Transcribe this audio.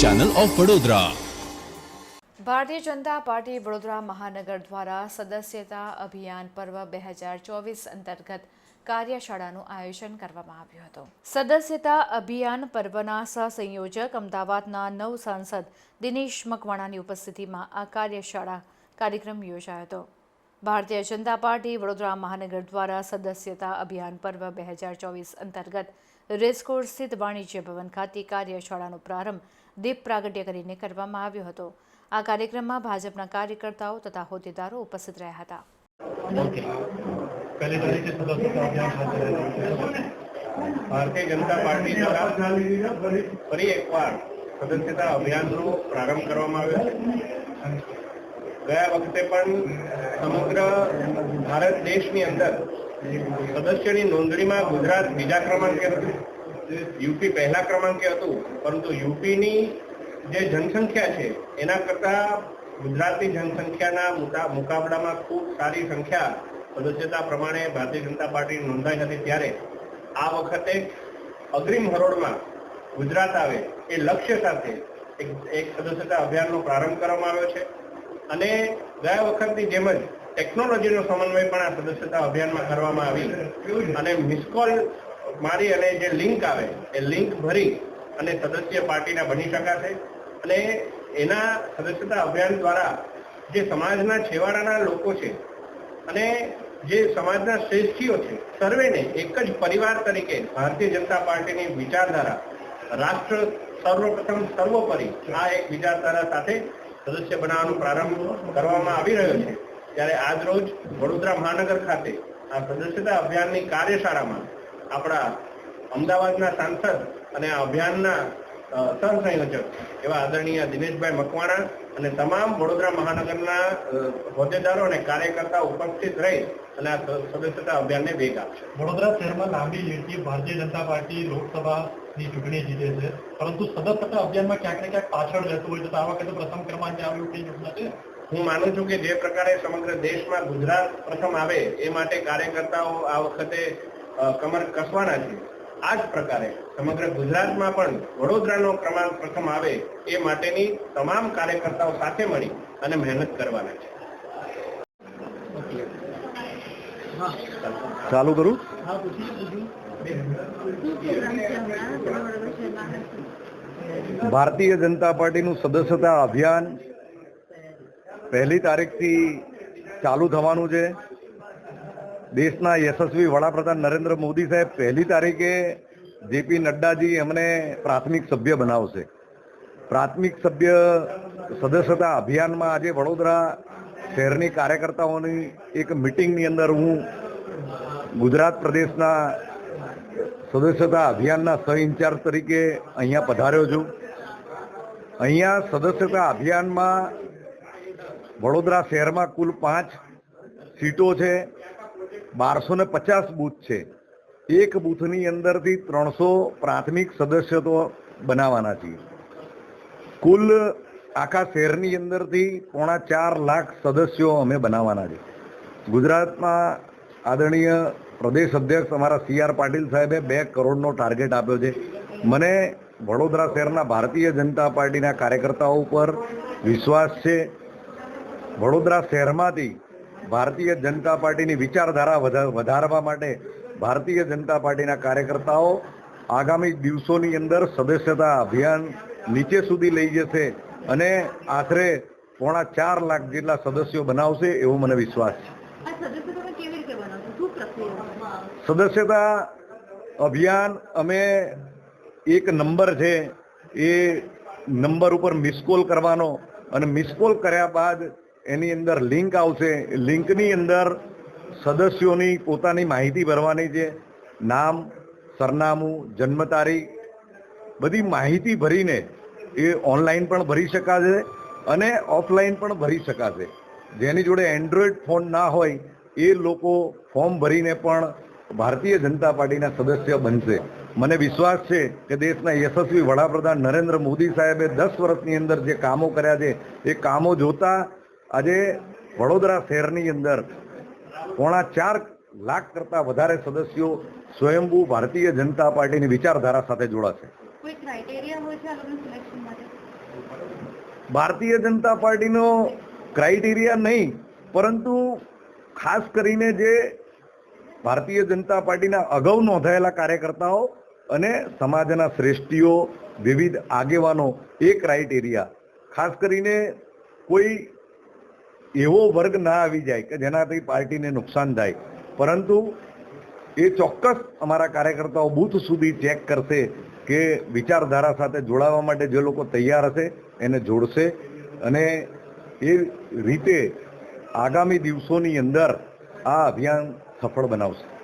Channel of Vadodara Bharatiya Janata party Vadodara મહાનગર દ્વારા સદસ્યતા અભિયાન પર્વ બે હજાર ચોવીસ અંતર્ગત કાર્યશાળાનું આયોજન કરવામાં આવ્યું હતું. સદસ્યતા અભિયાન પર્વના સહસંયોજક અમદાવાદના નવ સાંસદ દિનેશ મકવાણાની ઉપસ્થિતિમાં આ કાર્યશાળા કાર્યક્રમ યોજાયો હતો. ભારતીય જનતા પાર્ટી વડોદરા મહાનગર દ્વારા સદસ્યતા અભિયાન પર્વ બે હજાર ચોવીસ અંતર્ગત રેસકોર્સ સ્થિત વાણિજ્ય ભવન ખાતે કાર્યશાળાનો પ્રારંભ દીપ પ્રાગટ્ય કરીને કરવામાં આવ્યો હતો. આ કાર્યક્રમમાં ભાજપના કાર્યકર્તાઓ તથા હોદ્દેદારો ઉપસ્થિત રહ્યા હતા. ભારતીય જનતા પાર્ટી દ્વારા ફરી એકવાર સદસ્યતા અભિયાનનો પ્રારંભ કરવામાં આવ્યો ગયા વખતે પણ સમગ્ર ભારત દેશની અંદર સદસ્યની નોંધણીમાં ગુજરાત બીજા ક્રમાંકે હતું. યુપી પહેલા ક્રમાંકે હતું પરંતુ યુપીની જે જનસંખ્યા છે એના કરતાં ગુજરાતની જનસંખ્યાના મુકા- મુકાબલામાં ખૂબ સારી સંખ્યા સદસ્યતા પ્રમાણે ભારતીય જનતા પાર્ટી નોંધાઈ હતી ત્યારે. આ વખતે અગ્રિમ હરોળમાં ગુજરાત આવે એ લક્ષ્ય સાથે એક એક સદસ્યતા અભિયાનનો પ્રારંભ કરવામાં આવ્યો છે. અને ગયા વખતની જેમ જ ટેકનોલોજીનો સમન્વય પણ આ સદસ્યતા અભિયાનમાં કરવામાં આવી. અને મિસકોલ મારી અને જે લિંક આવે, એ લિંક ભરી અને સદસ્ય પાર્ટીના બની શકાશે. અને એના સદસ્યતા અભિયાન દ્વારા જે સમાજના છેવાડાના લોકો છે અને જે સમાજના શ્રેષ્ઠીઓ છે, સર્વેને એક જ પરિવાર તરીકે ભારતીય જનતા પાર્ટીની વિચારધારા રાષ્ટ્ર સર્વપ્રથમ સર્વોપરી આ એક વિચારધારા સાથે સદસ્ય બનાવવાનો પ્રારંભ કરવામાં આવી રહ્યો છે. ત્યારે આજ રોજ વડોદરા મહાનગર ખાતે આ સદસ્યતા અભિયાનની કાર્યશાળામાં આપણા અમદાવાદના સાંસદ અને આ અભિયાનના સહસંયોજક એવા આદરણીય દિનેશભાઈ મકવાણા અને તમામ વડોદરા મહાનગરના હોદ્દેદારો અને કાર્યકર્તા ઉપસ્થિત રહી અને આ સદસ્યતા અભિયાનને વેગ આપશે. વડોદરા શહેરમાં લાંબી લીડથી ભારતીય જનતા પાર્ટી લોકસભાની ચૂંટણી જીતે છે પરંતુ સદસ્યતા અભિયાનમાં ક્યાંક ને ક્યાંક પાછળ રહેતું હોય તો આ વખતે પ્રથમ ક્રમાંકે આવ્યું કઈ યોજના છે? હું માનું છું કે જે પ્રકારે સમગ્ર દેશમાં ગુજરાત પ્રથમ આવે એ માટે કાર્યકર્તાઓ આ વખતે કમર કસવાના છે. આ જ પ્રકારે સમગ્ર ગુજરાતમાં પણ વડોદરાનો ક્રમાંક પ્રથમ આવે એ માટેની તમામ કાર્યકર્તાઓ સાથે મળી અને મહેનત કરવાના છે. ચાલુ કરું? ભારતીય જનતા પાર્ટીનું સદસ્યતા અભિયાન પહેલી તારીખથી ચાલુ થવાનું છે. દેશના યશસ્વી વડાપ્રધાન નરેન્દ્ર મોદી સાહેબ, પહેલી તારીખે જેપી નડ્ડાજી અમને પ્રાથમિક સભ્ય બનાવશે. પ્રાથમિક સભ્ય સદસ્યતા અભિયાનમાં આજે વડોદરા શહેરની કાર્યકર્તાઓની એક મિટિંગની અંદર હું ગુજરાત પ્રદેશના સદસ્યતા અભિયાનના સહ ઇન્ચાર્જ તરીકે અહીંયા પધાર્યો છું. અહીંયા સદસ્યતા અભિયાનમાં વડોદરા શહેરમાં કુલ પાંચ સીટો છે. બારસો ને પચાસ બૂથ છે. એક બૂથની અંદરથી ત્રણસો પ્રાથમિક સદસ્ય તો બનાવવાના છીએ. કુલ આખા શહેરની અંદરથી પોણા ચાર લાખ સદસ્યો અમે બનાવવાના છે. ગુજરાતમાં આદરણીય પ્રદેશ અધ્યક્ષ અમારા સી આર પાટીલ સાહેબે બે કરોડનો ટાર્ગેટ આપ્યો છે. મને વડોદરા શહેરના ભારતીય જનતા પાર્ટીના કાર્યકર્તાઓ ઉપર વિશ્વાસ છે. વડોદરા શહેરમાંથી ભારતીય જનતા પાર્ટીની વિચારધારા વધારવા માટે ભારતીય જનતા પાર્ટીના કાર્યકર્તાઓ આગામી દિવસોની અંદર સદસ્યતા અભિયાન નીચે સુધી લઈ જશે અને આખરે પોણા ચાર લાખ જેટલા સદસ્યો બનાવશે એવો મને વિશ્વાસ છે. સદસ્યતા અભિયાન અમે એક નંબર છે. એ નંબર ઉપર મિસકોલ કરવાનો અને મિસકોલ કર્યા બાદ એની અંદર લિંક આવશે. લિંકની અંદર સદસ્યોની પોતાની માહિતી ભરવાની છે. નામ, સરનામું, જન્મ તારીખ, બધી માહિતી ભરીને એ ઓનલાઈન પણ ભરી શકાશે અને ઓફલાઈન પણ ભરી શકાશે. જેની જોડે એન્ડ્રોઈડ ફોન ના હોય, એ લોકો ફોર્મ ભરીને પણ ભારતીય જનતા પાર્ટીના સદસ્ય બનશે. મને વિશ્વાસ છે કે દેશના યશસ્વી વડાપ્રધાન નરેન્દ્ર મોદી સાહેબે દસ વર્ષની અંદર જે કામો કર્યા છે, એ કામો જોતા આજે વડોદરા શહેરની અંદર પોણા ચાર લાખ કરતા વધારે સદસ્યો સ્વયંભૂ ભારતીય જનતા પાર્ટીની વિચારધારા સાથે જોડાશે. ભારતીય જનતા પાર્ટીનો ક્રાઇટેરિયા નહીં પરંતુ ખાસ કરીને જે ભારતીય જનતા પાર્ટીના અગાઉ નોંધાયેલા કાર્યકર્તાઓ અને સમાજના શ્રેષ્ઠીઓ વિવિધ આગેવાનો એ ક્રાઇટેરિયા ખાસ કરીને કોઈ એવો વર્ગ ના આવી જાય કે જેનાથી પાર્ટીને નુકસાન થાય. પરંતુ એ ચોક્કસ અમારા કાર્યકર્તાઓ બૂથ સુધી ચેક કરશે કે વિચારધારા સાથે જોડાવા માટે જે લોકો તૈયાર હશે એને જોડશે. અને એ રીતે આગામી દિવસોની અંદર આ અભિયાન સફળ બનાવશે.